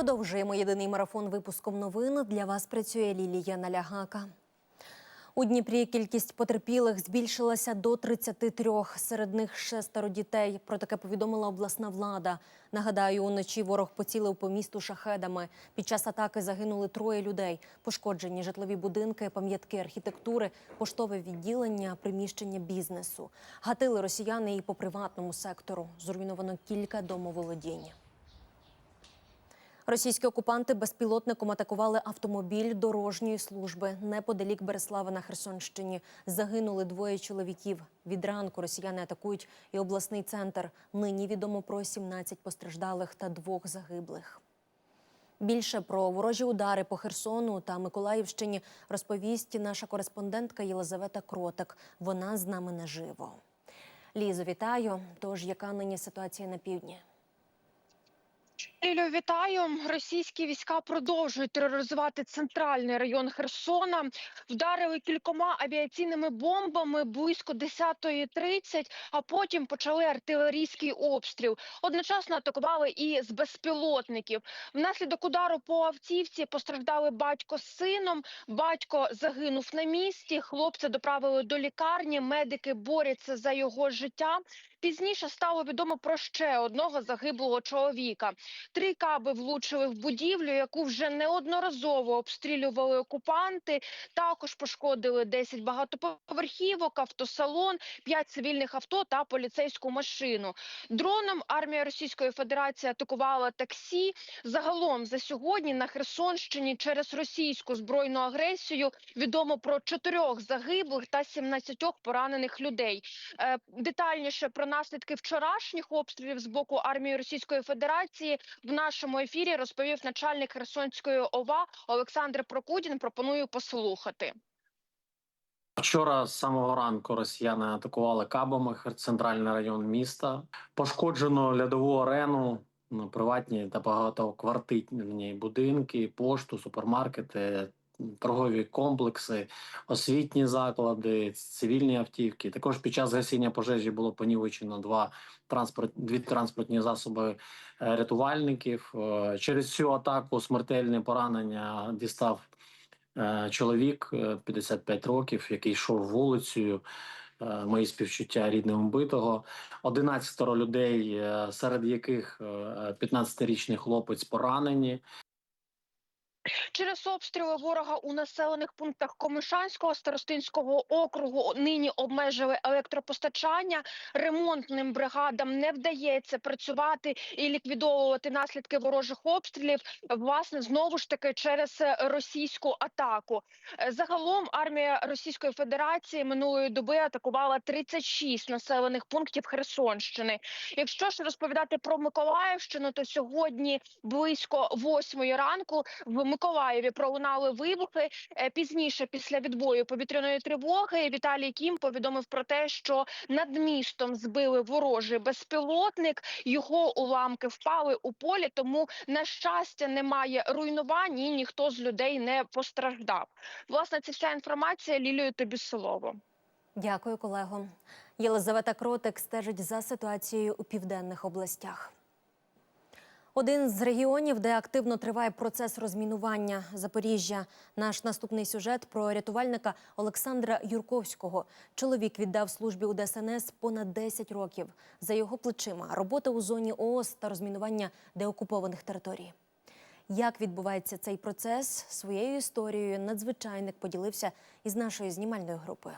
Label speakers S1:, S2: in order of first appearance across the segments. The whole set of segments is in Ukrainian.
S1: Продовжуємо єдиний марафон випуском новин. Для вас працює Лілія Налягака. У Дніпрі кількість потерпілих збільшилася до 33, серед них шестеро дітей. Про таке повідомила обласна влада. Нагадаю, уночі ворог поцілив по місту шахедами. Під час атаки загинули троє людей. Пошкоджені житлові будинки, пам'ятки архітектури, поштове відділення, приміщення бізнесу. Гатили росіяни і по приватному сектору. Зруйновано кілька домоволодінь. Російські окупанти безпілотником атакували автомобіль дорожньої служби неподалік Береслава на Херсонщині. Загинули двоє чоловіків. Від ранку росіяни атакують і обласний центр. Нині відомо про 17 постраждалих та двох загиблих. Більше про ворожі удари по Херсону та Миколаївщині розповість наша кореспондентка Єлизавета Кротик. Вона з нами наживо. Лізо, вітаю. Тож, яка нині ситуація на півдні?
S2: Лілю, вітаю. Російські війська продовжують тероризувати центральний район Херсона. Вдарили кількома авіаційними бомбами близько 10.30, а потім почали артилерійський обстріл. Одночасно атакували і з безпілотників. Внаслідок удару по автівці постраждали батько з сином. Батько загинув на місці. Хлопця доправили до лікарні. Медики борються за його життя. Пізніше стало відомо про ще одного загиблого чоловіка. Три каби влучили в будівлю, яку вже неодноразово обстрілювали окупанти. Також пошкодили 10 багатоповерхівок, автосалон, 5 цивільних авто та поліцейську машину. Дроном армія Російської Федерації атакувала таксі. Загалом за сьогодні на Херсонщині через російську збройну агресію відомо про чотирьох загиблих та 17 поранених людей. Е, Детальніше про наслідки вчорашніх обстрілів з боку армії Російської Федерації в нашому ефірі розповів начальник Херсонської ОВА Олександр Прокудін. Пропоную послухати.
S3: Вчора з самого ранку росіяни атакували кабами центральний район міста. Пошкоджено льодову арену, ну, приватні та багатоквартирні будинки, пошту, супермаркети, торгові комплекси, освітні заклади, цивільні автівки. Також під час гасіння пожежі було понівечено два транспорт, дві транспортні засоби е, рятувальників. Е, Через цю атаку смертельне поранення дістав Е, чоловік е, 55 років, який йшов вулицею. Мої співчуття рідним вбитого. 11 людей, серед яких е, 15-річний хлопець поранені.
S2: Через обстріли ворога у населених пунктах Комишанського старостинського округу нині обмежили електропостачання. Ремонтним бригадам не вдається працювати і ліквідовувати наслідки ворожих обстрілів. Власне, знову ж таки через е, російську атаку. Е, Загалом армія Російської Федерації минулої доби атакувала 36 населених пунктів Херсонщини. Якщо ж розповідати про Миколаївщину, то сьогодні близько восьмої ранку в Миколаєві пролунали вибухи. Е, Пізніше, після відбою повітряної тривоги, Віталій Кім повідомив про те, що над містом збили ворожий безпілотник. Його уламки впали у полі, тому на щастя немає руйнувань і ніхто з людей не постраждав. Власне, це вся інформація. Лілію тобі слово.
S1: Дякую, колего. Єлизавета Кротик стежить за ситуацією у південних областях. Один з регіонів, де активно триває процес розмінування Запоріжжя. Наш наступний сюжет про рятувальника Олександра Юрковського. Чоловік віддав службі у ДСНС понад 10 років. За його плечима робота у зоні ООС та розмінування деокупованих територій. Як відбувається цей процес своєю історією, надзвичайник поділився із нашою знімальною групою.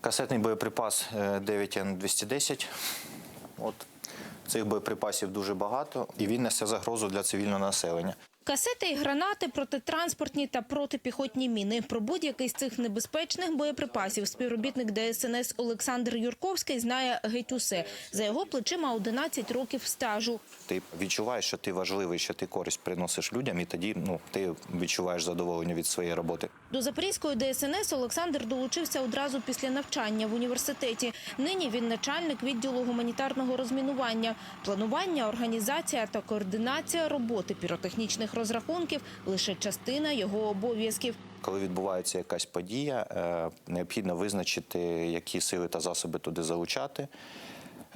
S4: Касетний боєприпас е, 9Н210. От цих боєприпасів дуже багато, і він несе загрозу для цивільного населення.
S5: Касети і гранати, протитранспортні та протипіхотні міни. Про будь-який з цих небезпечних боєприпасів співробітник ДСНС Олександр Юрковський знає геть усе. За його плечима 11 років стажу.
S4: Ти відчуваєш, що ти важливий, що ти користь приносиш людям, і тоді ну ти відчуваєш задоволення від своєї роботи.
S5: До Запорізької ДСНС Олександр долучився одразу після навчання в університеті. Нині він начальник відділу гуманітарного розмінування. Планування, організація та координація роботи піротехнічних розрахунків лише частина його обов'язків.
S4: Коли відбувається якась подія, е, необхідно визначити, які сили та засоби туди залучати.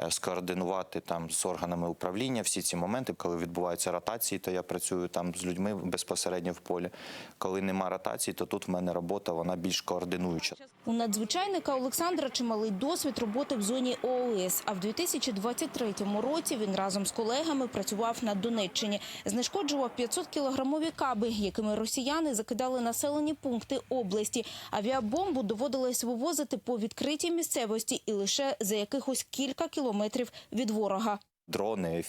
S4: Е, скоординувати там з органами управління всі ці моменти. Коли відбуваються ротації, то я працюю там з людьми безпосередньо в полі. Коли нема ротації, то тут в мене робота вона більш координуюча.
S5: У надзвичайника Олександра чималий досвід роботи в зоні ООС. А в 2023 році він разом з колегами працював на Донеччині. Знешкоджував 500 кілограмові каби, якими росіяни закидали населені пункти області. Авіабомбу доводилось вивозити по відкритій місцевості і лише за якихось кілька кілометрів від ворога.
S4: Дрони,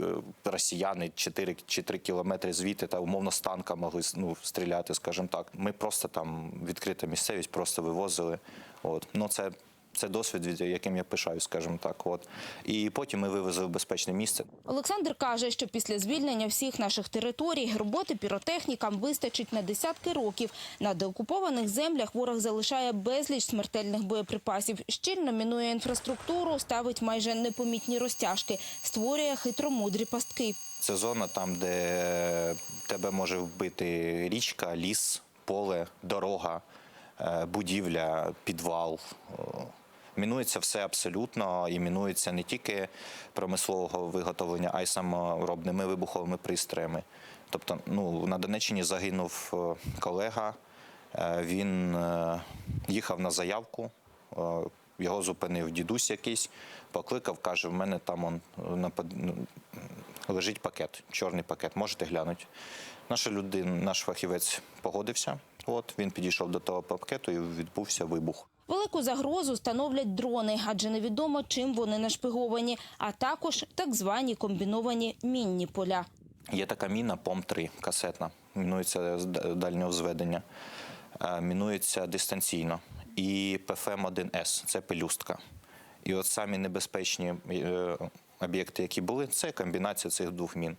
S4: е, росіяни 4 чи 3 кілометри звідти та умовно з танка могли ну, стріляти, скажімо так. Ми просто там відкрита місцевість, просто вивозили. От. Ну, це, це досвід, яким я пишаю, скажімо так. От. І потім ми вивезли в безпечне місце.
S5: Олександр каже, що після звільнення всіх наших територій роботи піротехнікам вистачить на десятки років. На деокупованих землях ворог залишає безліч смертельних боєприпасів, щільно мінує інфраструктуру, ставить майже непомітні розтяжки, створює хитромудрі пастки.
S4: Це зона там, де тебе може вбити річка, ліс, поле, дорога, е, будівля, підвал. Мінується все абсолютно, і мінується не тільки промислового виготовлення, а й саморобними вибуховими пристроями. Тобто, ну, на Донеччині загинув е, колега, е, він е, їхав на заявку, його зупинив дідусь якийсь, покликав, каже: в мене там он, на под- ну, лежить пакет, чорний пакет, можете глянути. Наша людина, наш фахівець погодився. От він підійшов до того пакету і відбувся вибух.
S5: Велику загрозу становлять дрони, адже невідомо, чим вони нашпиговані, а також так звані комбіновані мінні поля.
S4: Є така міна ПОМ-3, касетна, мінується з дальнього зведення, е, мінується дистанційно. І ПФМ-1С це пелюстка. І от самі небезпечні е, об'єкти, які були, це комбінація цих двох мін.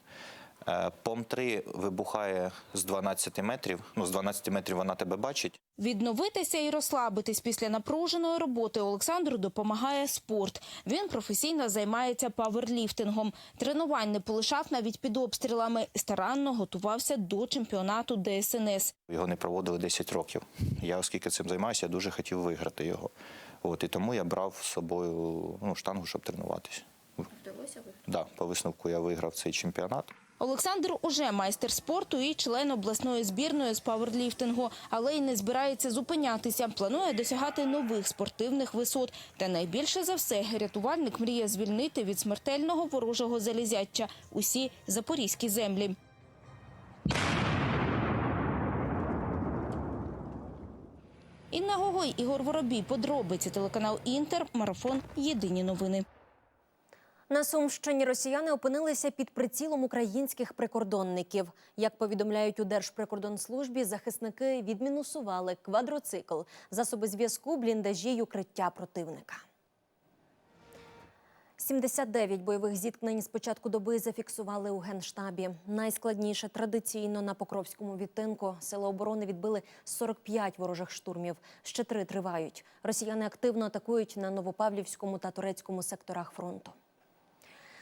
S4: Е, ПОМ-3 вибухає з 12 метрів. Ну, з 12 метрів вона тебе бачить.
S5: Відновитися і розслабитись після напруженої роботи Олександру допомагає спорт. Він професійно займається паверліфтингом. Тренувань не полишав навіть під обстрілами. Старанно готувався до чемпіонату ДСНС.
S4: Його не проводили 10 років. Я, оскільки цим займаюся, я дуже хотів виграти його. От, і тому я брав з собою ну, штангу, щоб тренуватися.
S5: Вдалося ви?
S4: Да, по висновку я виграв цей чемпіонат.
S5: Олександр уже майстер спорту і член обласної збірної з паверліфтингу, але й не збирається зупинятися. Планує досягати нових спортивних висот. Та найбільше за все рятувальник мріє звільнити від смертельного ворожого залізяча усі запорізькі землі. Інна Гогой, Ігор Воробій. Подробиці телеканал Інтер. Марафон. Єдині новини.
S1: На Сумщині росіяни опинилися під прицілом українських прикордонників. Як повідомляють у Держприкордонслужбі, захисники відмінусували квадроцикл, засоби зв'язку, бліндажі й укриття противника. 79 бойових зіткнень з початку доби зафіксували у Генштабі. Найскладніше традиційно на Покровському відтинку. Сили оборони відбили 45 ворожих штурмів. Ще три тривають. Росіяни активно атакують на Новопавлівському та Турецькому секторах фронту.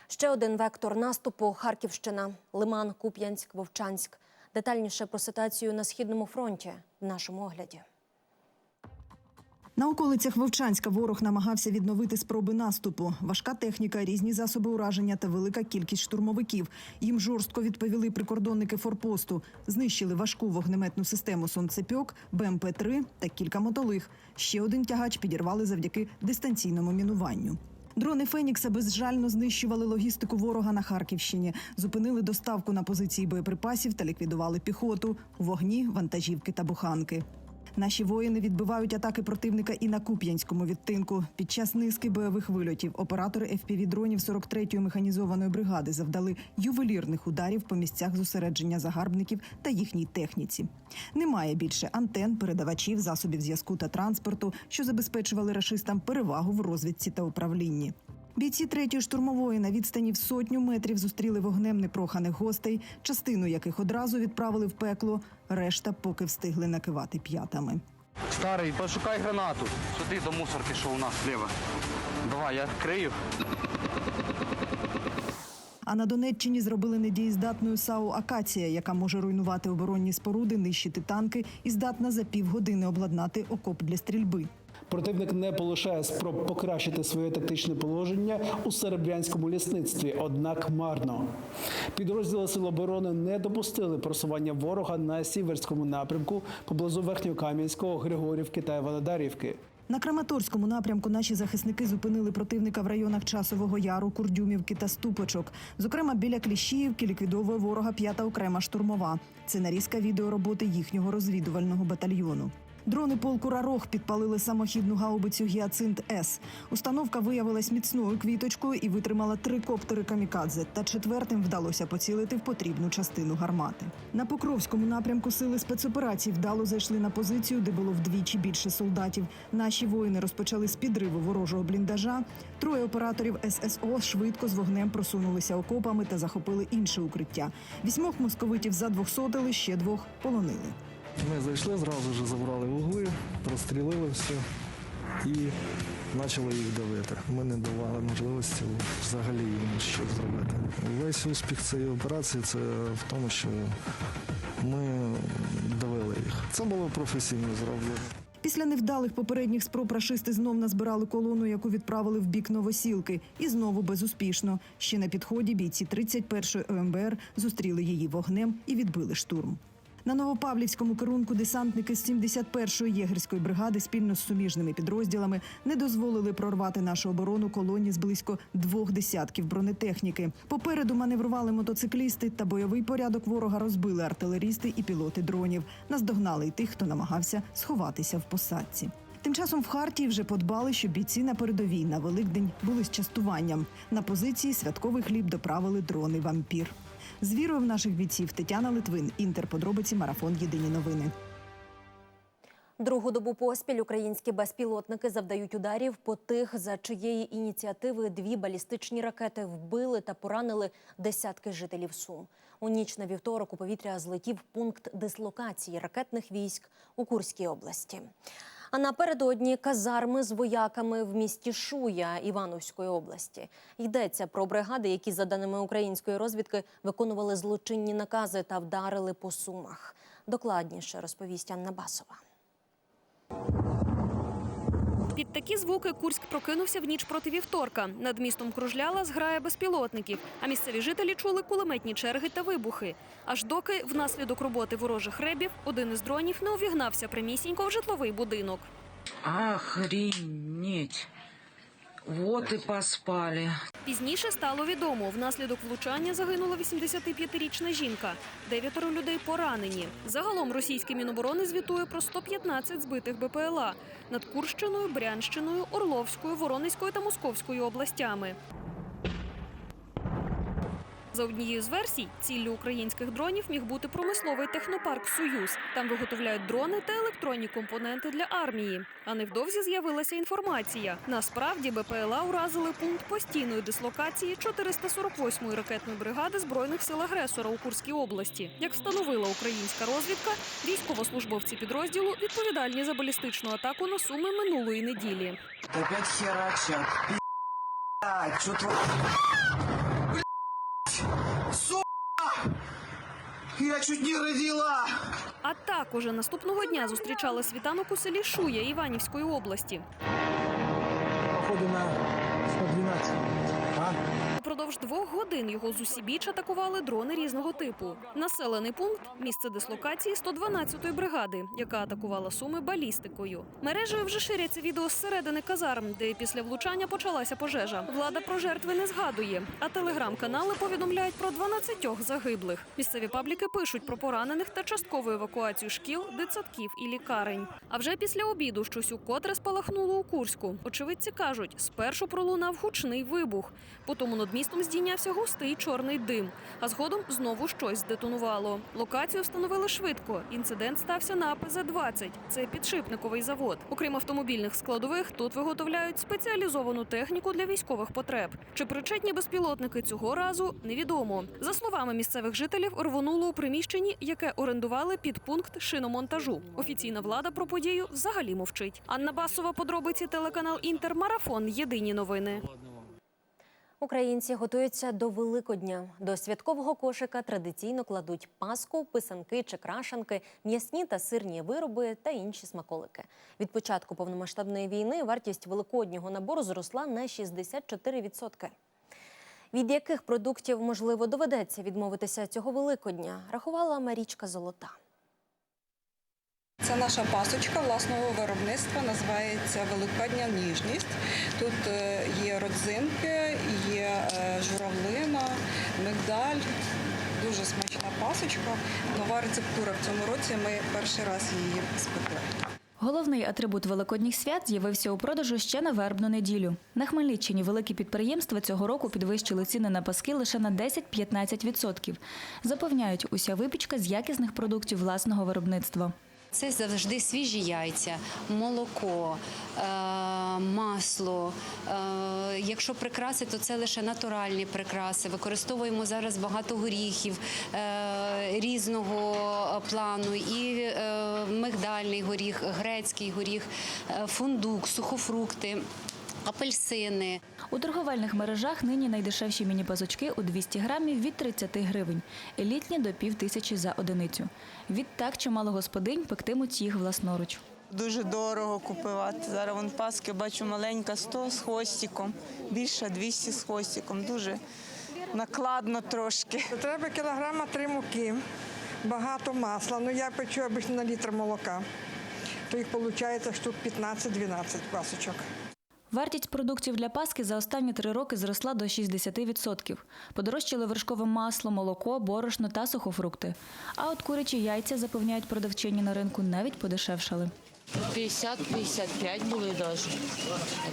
S1: Ще один вектор наступу Харківщина, Лиман, Куп'янськ, Вовчанськ. Детальніше про ситуацію на східному фронті в нашому огляді.
S6: На околицях Вовчанська ворог намагався відновити спроби наступу. Важка техніка, різні засоби ураження та велика кількість штурмовиків. Їм жорстко відповіли прикордонники форпосту. Знищили важку вогнеметну систему сонцепьок, БМП-3 та кілька мотолиг. Ще один тягач підірвали завдяки дистанційному мінуванню. Дрони Фенікса безжально знищували логістику ворога на Харківщині, зупинили доставку на позиції боєприпасів та ліквідували піхоту вогні, вантажівки та буханки. Наші воїни відбивають атаки противника і на Куп'янському відтинку. Під час низки бойових вильотів оператори FPV-дронів 43-ї механізованої бригади завдали ювелірних ударів по місцях зосередження загарбників та їхній техніці. Немає більше антен, передавачів, засобів зв'язку та транспорту, що забезпечували рашистам перевагу в розвідці та управлінні. Бійці третьої штурмової на відстані в сотню метрів зустріли вогнем непроханих гостей, частину яких одразу відправили в пекло, решта поки встигли накивати п'ятами.
S7: Старий, пошукай гранату. Сюди до мусорки, що у нас зліва. Давай, я крию.
S6: А на Донеччині зробили недієздатною САУ Акація, яка може руйнувати оборонні споруди, нищити танки і здатна за півгодини обладнати окоп для стрільби.
S8: Противник не полишає спроб покращити своє тактичне положення у серебрянському лісництві, однак марно. Підрозділи Сил оборони не допустили просування ворога на сіверському напрямку поблизу Верхньокам'янського, Григорівки та Володарівки.
S6: На Краматорському напрямку наші захисники зупинили противника в районах Часового Яру, Курдюмівки та Ступочок. Зокрема, біля Кліщіївки ліквідовує ворога п'ята окрема штурмова. Це нарізка відеороботи їхнього розвідувального батальйону. Дрони полку Рарох підпалили самохідну гаубицю Гіацинт С. Установка виявилась міцною квіточкою і витримала три коптери камікадзе. Та четвертим вдалося поцілити в потрібну частину гармати. На Покровському напрямку сили спецоперацій вдало зайшли на позицію, де було вдвічі більше солдатів. Наші воїни розпочали з підриву ворожого бліндажа. Троє операторів ССО швидко з вогнем просунулися окопами та захопили інше укриття. Вісьмох московитів задвохсотили, ще двох полонили.
S9: Ми зайшли, зразу ж забрали вугли, розстрілили все і почали їх давити. Ми не давали можливості взагалі їм щось зробити. Весь успіх цієї операції це в тому, що ми давили їх. Це було професійно зроблено.
S6: Після невдалих попередніх спроб рашисти знов назбирали колону, яку відправили в бік Новосілки, і знову безуспішно. Ще на підході бійці 31-ї ОМБР зустріли її вогнем і відбили штурм. На Новопавлівському керунку десантники з 71-ї єгерської бригади спільно з суміжними підрозділами не дозволили прорвати нашу оборону колоні з близько двох десятків бронетехніки. Попереду маневрували мотоциклісти та бойовий порядок ворога розбили артилерісти і пілоти дронів. Наздогнали й тих, хто намагався сховатися в посадці. Тим часом в Хартії вже подбали, щоб бійці на передовій на Великдень були з частуванням. На позиції святковий хліб доправили дрони вампір. З вірою в наших бійців Тетяна Литвин. Інтер. Подробиці. Марафон. Єдині новини.
S1: Другу добу поспіль українські безпілотники завдають ударів по тих, за чиєї ініціативи дві балістичні ракети вбили та поранили десятки жителів Сум. У ніч на вівторок у повітря злетів пункт дислокації ракетних військ у Курській області. А напередодні казарми з вояками в місті Шуя Івановської області йдеться про бригади, які, за даними української розвідки, виконували злочинні накази та вдарили по сумах. Докладніше розповість Анна Басова.
S10: Під такі звуки Курськ прокинувся в ніч проти вівторка. Над містом кружляла зграя безпілотників, а місцеві жителі чули кулеметні черги та вибухи. Аж доки внаслідок роботи ворожих ребів один із дронів не увігнався прямісінько в житловий будинок.
S11: Охренеть. Вот і поспали.
S10: Пізніше стало відомо, внаслідок влучання загинула 85-річна жінка. Дев'ятеро людей поранені. Загалом російське міноборони звітує про 115 збитих БПЛА над Курщиною, Брянщиною, Орловською, Воронезькою та Московською областями. За однією з версій, ціллю українських дронів міг бути промисловий технопарк Союз. Там виготовляють дрони та електронні компоненти для армії. А невдовзі з'явилася інформація. Насправді БПЛА уразили пункт постійної дислокації 448-ї ракетної бригади збройних сил агресора у Курській області. Як встановила українська розвідка, військовослужбовці підрозділу відповідальні за балістичну атаку на суми минулої неділі.
S11: Опять херачат. Пи***ть, что творишь? Я чуть не родила!
S10: А так уже наступного дня зустрічали світанок у селі Шуя Іванівської області.
S9: Походу на 112. А?
S10: Упродовж двох годин його з усібіч атакували дрони різного типу. Населений пункт місце дислокації 112-ї бригади, яка атакувала суми балістикою. Мережею вже ширяться відео з середини казарм, де після влучання почалася пожежа. Влада про жертви не згадує, а телеграм-канали повідомляють про 12 загиблих. Місцеві пабліки пишуть про поранених та часткову евакуацію шкіл, дитсадків і лікарень. А вже після обіду щось укотре спалахнуло у Курську. Очевидці кажуть, спершу пролунав гучний вибух, потім над містом здійнявся густий чорний дим, а згодом знову щось здетонувало. Локацію встановили швидко. Інцидент стався на АПЗ-20. Це підшипниковий завод. Окрім автомобільних складових, тут виготовляють спеціалізовану техніку для військових потреб. Чи причетні безпілотники цього разу невідомо. За словами місцевих жителів, рвонуло у приміщенні, яке орендували під пункт шиномонтажу. Офіційна влада про подію взагалі мовчить. Анна Басова, подробиці телеканал Інтер Марафон. Єдині новини.
S1: Українці готуються до Великодня. До святкового кошика традиційно кладуть паску, писанки чи крашанки, м'ясні та сирні вироби та інші смаколики. Від початку повномасштабної війни вартість великоднього набору зросла на 64%. Від яких продуктів, можливо, доведеться відмовитися цього Великодня, рахувала Марічка Золота.
S12: Це наша пасочка власного виробництва, називається Великодня ніжність. Тут е, є родзинки, є е, журавлина, мигдаль. Дуже смачна пасочка. Нова рецептура в цьому році. Ми перший раз її спекли.
S13: Головний атрибут великодніх свят з'явився у продажу ще на вербну неділю. На Хмельниччині великі підприємства цього року підвищили ціни на паски лише на 10-15%. Запевняють, уся випічка з якісних продуктів власного виробництва.
S14: Це завжди свіжі яйця, молоко, е, масло. Е, якщо прикраси, то це лише натуральні прикраси. Використовуємо зараз багато горіхів е, різного плану, і мигдальний горіх, грецький горіх, фундук, сухофрукти. Апельсини,
S13: У торговельних мережах нині найдешевші міні-пазочки у 200 грамів від 30 гривень, елітні до пів тисячі за одиницю. Відтак чимало господинь пектимуть їх власноруч.
S12: Дуже дорого купувати. Зараз вон паски бачу маленька 100 з хвостиком, більша 200 з хвостиком. Дуже накладно трошки.
S15: Треба кілограма три муки, багато масла. Ну я печу обично на літр молока. То їх виходить штук 15-12 пасочок.
S13: Вартість продуктів для паски за останні три роки зросла до 60%. Подорожчали вершкове масло, молоко, борошно та сухофрукти. А от курячі яйця, запевняють продавчині на ринку, навіть подешевшали.
S16: 50-55 були навіть.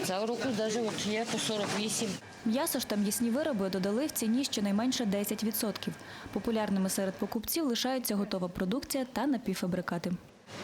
S16: А цього року навіть є по 48.
S13: М'ясо ж та м'ясні вироби додали в ціні щонайменше 10%. Популярними серед покупців лишаються готова продукція та напівфабрикати.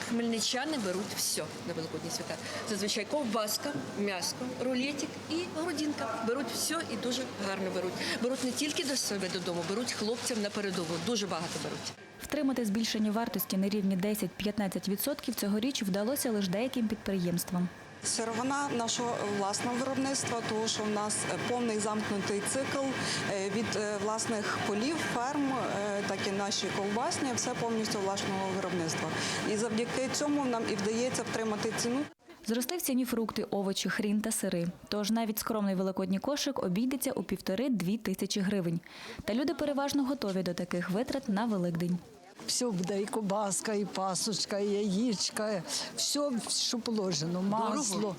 S16: Хмельничани беруть все на Великодні свята. Зазвичай ковбаска, м'ясо, рулетик і грудинка. Беруть все і дуже гарно беруть. Беруть не тільки до себе додому, беруть хлопцям на передову. Дуже багато беруть.
S13: Втримати збільшення вартості на рівні 10-15% цьогоріч вдалося лише деяким підприємствам.
S12: Сировина нашого власного виробництва, тому що в нас повний замкнутий цикл е, від е, власних полів, ферм, е, так і наші ковбасні, все повністю власного виробництва. І завдяки цьому нам і вдається втримати ціну.
S13: Зросли в ціні фрукти, овочі, хрін та сири. Тож навіть скромний великодній кошик обійдеться у півтори-дві тисячі гривень. Та люди переважно готові до таких витрат на Великдень.
S15: Все буде і кобаска, і пасочка, і яєчка, все, що положено, масло.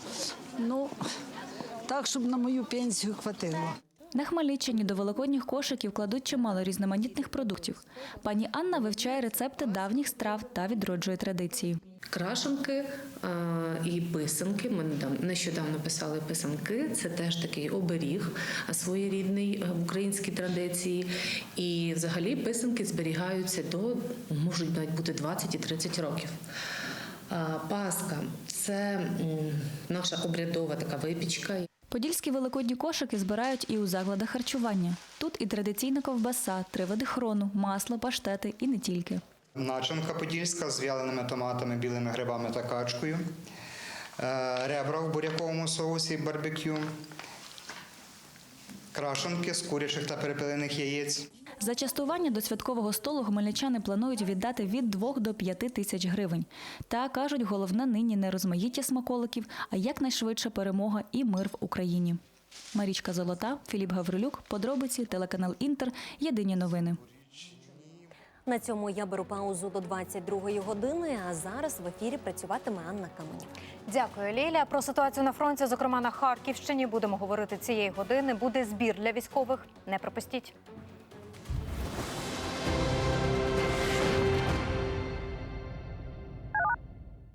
S15: Ну, так, щоб на мою пенсію хватило.
S13: На Хмельниччині до великодніх кошиків кладуть чимало різноманітних продуктів. Пані Анна вивчає рецепти давніх страв та відроджує традиції.
S16: Крашенки і писанки. Ми нещодавно писали писанки. Це теж такий оберіг своєрідний в українській традиції. І взагалі писанки зберігаються до можуть навіть бути 20 і 30 років. Паска це наша обрядова така випічка.
S13: Подільські великодні кошики збирають і у закладах харчування. Тут і традиційна ковбаса, три види хрону, масло, паштети і не тільки.
S17: Начинка подільська з вяленими томатами, білими грибами та качкою. Е, Ребра в буряковому соусі барбекю. Крашенки з курячих та перепилених яєць.
S13: За частування до святкового столу хмельничани планують віддати від 2 до 5 тисяч гривень. Та кажуть, головне нині не розмаїття смаколиків, а якнайшвидша перемога і мир в Україні. Марічка Золота, Філіп Гаврилюк, подробиці, телеканал Інтер. Єдині новини.
S1: На цьому я беру паузу до 22-ї години. А зараз в ефірі працюватиме Анна Каменів.
S10: Дякую, Ліля. Про ситуацію на фронті, зокрема на Харківщині, будемо говорити цієї години. Буде збір для військових. Не пропустіть.